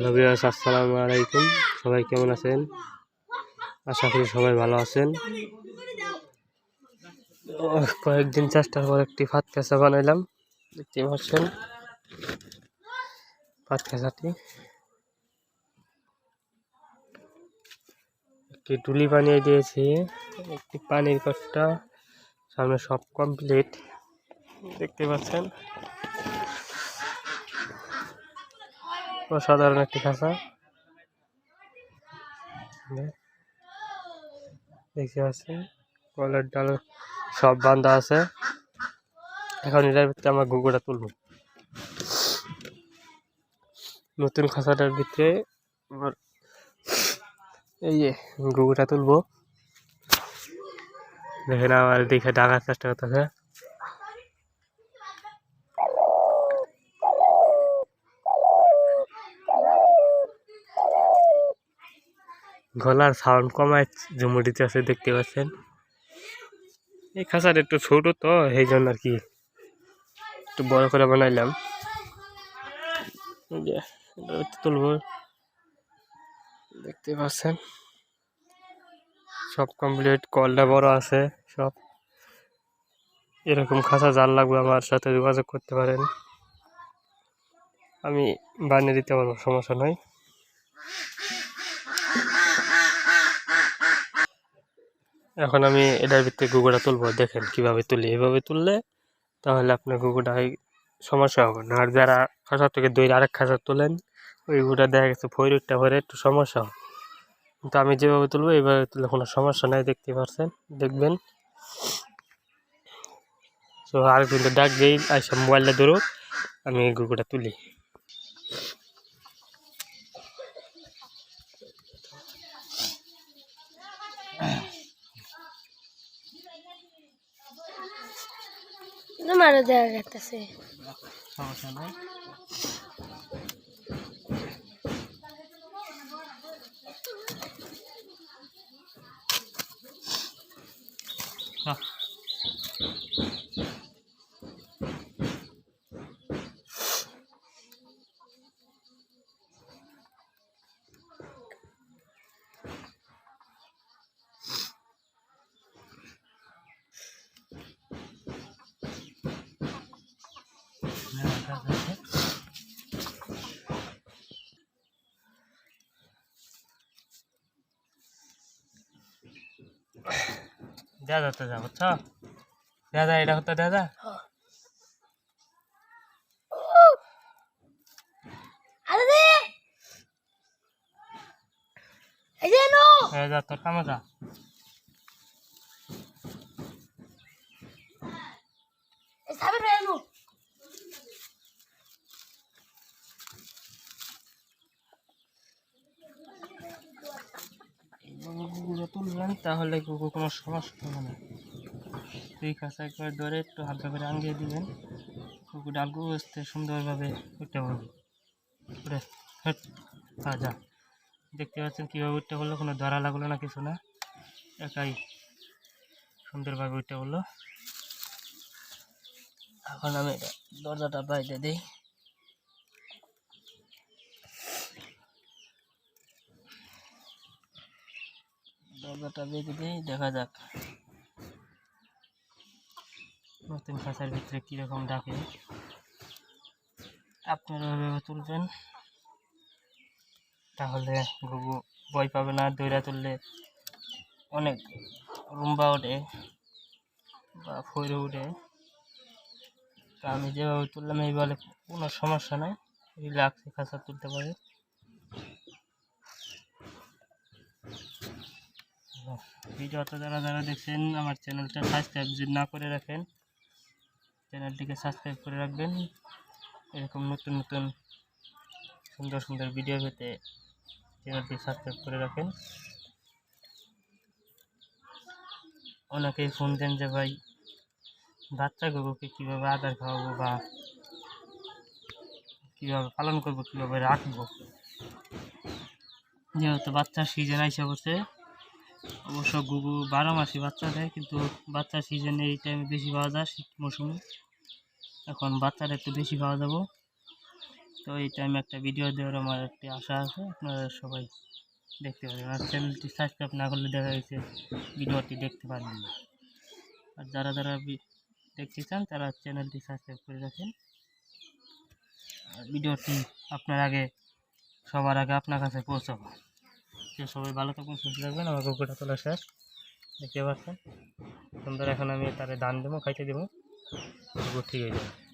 Hello বিয়াস আসসালামু আলাইকুম। সবাই কেমন আছেন? আশা করি সবাই ভালো আছেন। কয়েকদিন চেষ্টার পর একটি ভাত কাঁচা বানাইলাম। দেখতে পাচ্ছেন? ভাত কাঁচাটি। একটি টুলি বানিয়ে দিয়েছি। একটি পানির কটটা। সামনে সব কমপ্লিট দেখতে পাচ্ছেন? অসাধারণ একটি খাঁচা। দেখতে পাচ্ছেন কলের ডাল সব বান্ধা আছে। এখন এটার ভিতরে আমরা গুগুটা তুলব। নতুন খাঁচাটার ভিতরে আমার এই যে গুগুটা তুলবো। দেখেন আমার দেখে ডাকার চেষ্টা করতেছে। গলার সাউন্ড কমায় ঝুমুরিতে আছে, দেখতে পাচ্ছেন? এই খাঁচাটা একটু ছোট তো, সেই জন্য আর কি একটু বড় করে বানাইলাম। দেখতে পাচ্ছেন? সব কমপ্লিট কলটা বড় আছে, সব। এরকম খাঁচা জাল লাগবে আমার সাথে, যোগাযোগ করতে পারেন। আমি বানিয়ে দিতে পারব, সমস্যা নয় এখন আমি এটার ভিতরে গুগোটা তুলবো, দেখেন কীভাবে তুলি। এভাবে তুললে তাহলে আপনার গুগোটা সমস্যা হবে না। আর যারা খাঁচা থেকে দই আরেক খাঁচা তোলেন, ওই গুটা দেখা গেছে ফৈরুটটা ভরে একটু সমস্যা হবে। কিন্তু আমি যেভাবে তুলবো, এইভাবে তুললে কোনো সমস্যা নাই, দেখতে পারছেন? দেখবেন? তো আর কিন্তু ডাক দিই, আইসা মোবাইলটা ধরো আমি গুগোটা তুলি। আমারও দেখা যাচ্ছে সমস্যা নাই। আহ, দেয়া যাচ্ছে যা বুঝছ? দেয়া যায় এটা হতো দেয়া যায় দে। এই যে নো দেয়া যা তোর কামে যা এই সাবে রে নো গুঁড়ো তুলবেন তাহলে গুঁড়ো কোনো সমস্যা হবে না। ঠিক আছে একবার ধরে একটু হালকা করে আঙ্গিয়ে দিবেন। কুকুর ডালগু আসতে সুন্দরভাবে উঠতে পারবে। উঠে, হেট যা দেখতে পাচ্ছেন কীভাবে উঠতে বলল, কোনো ধরা লাগল না, কিছু না। একাই সুন্দরভাবে উঠতে বলল। এখন আমি এটা দরজাটা বাইরে দিই। দরজাটা বেঁধে দিই, দেখা যাক। নতুন খাঁচার ভিতরে কীরকম ডাকে। আপনারা ওইভাবে তুলবেন। তাহলে ঘুঘু ভয় পাবে না, দইরা তুললে অনেক রুম্বা ওঠে বা ফইরে উঠে তা আমি যেভাবে তুললাম, এইভাবে কোনো সমস্যা নাই। রিল্যাক্সে খাঁচা তুলতে পারে। ভিডিওটা যারা যারা দেখছেন, আমার চ্যানেলটা সাবস্ক্রাইব যদি না করে রাখেন, চ্যানেলটিকে সাবস্ক্রাইব করে রাখবেন। এরকম নতুন নতুন, সুন্দর সুন্দর ভিডিও পেতে চ্যানেলটি সাবস্ক্রাইব করে রাখেন। অনেকেই ফোন দেন যে, ভাই, বাচ্চা গরুকে কীভাবে আদার খাওয়াবো বা কীভাবে পালন করব, কীভাবে রাখব? যেহেতু বাচ্চার সিজন আইসা বসে অবশ্য গুগু বারো মাসে বাচ্চা দেয়, কিন্তু বাচ্চার সিজনে এই টাইমে বেশি পাওয়া যায় শীত মৌসুমে। এখন বাচ্চাটা একটু বেশি পাওয়া যাব। তো এই টাইমে একটা ভিডিও দেওয়ার আমার একটি আশা আছে, আপনারা সবাই দেখতে পারেন আর চ্যানেলটি সাবস্ক্রাইব না করলে দেখা গেছে ভিডিওটি দেখতে পারবেন না। আর যারা যারা দেখতে চান, তারা চ্যানেলটি সাবস্ক্রাইব করে রাখেন। আর ভিডিওটি আপনার আগে, সবার আগে আপনার কাছে পৌঁছাবো। সবাই ভালো থাকুন সুস্থ থাকবেন। আমার কুকুরটা তোলা শেষ। দেখতে পাচ্ছেন? সুন্দর, এখন আমি তারে দান দেবো, খাইতে দেবো। ঠিক হয়ে যাবে।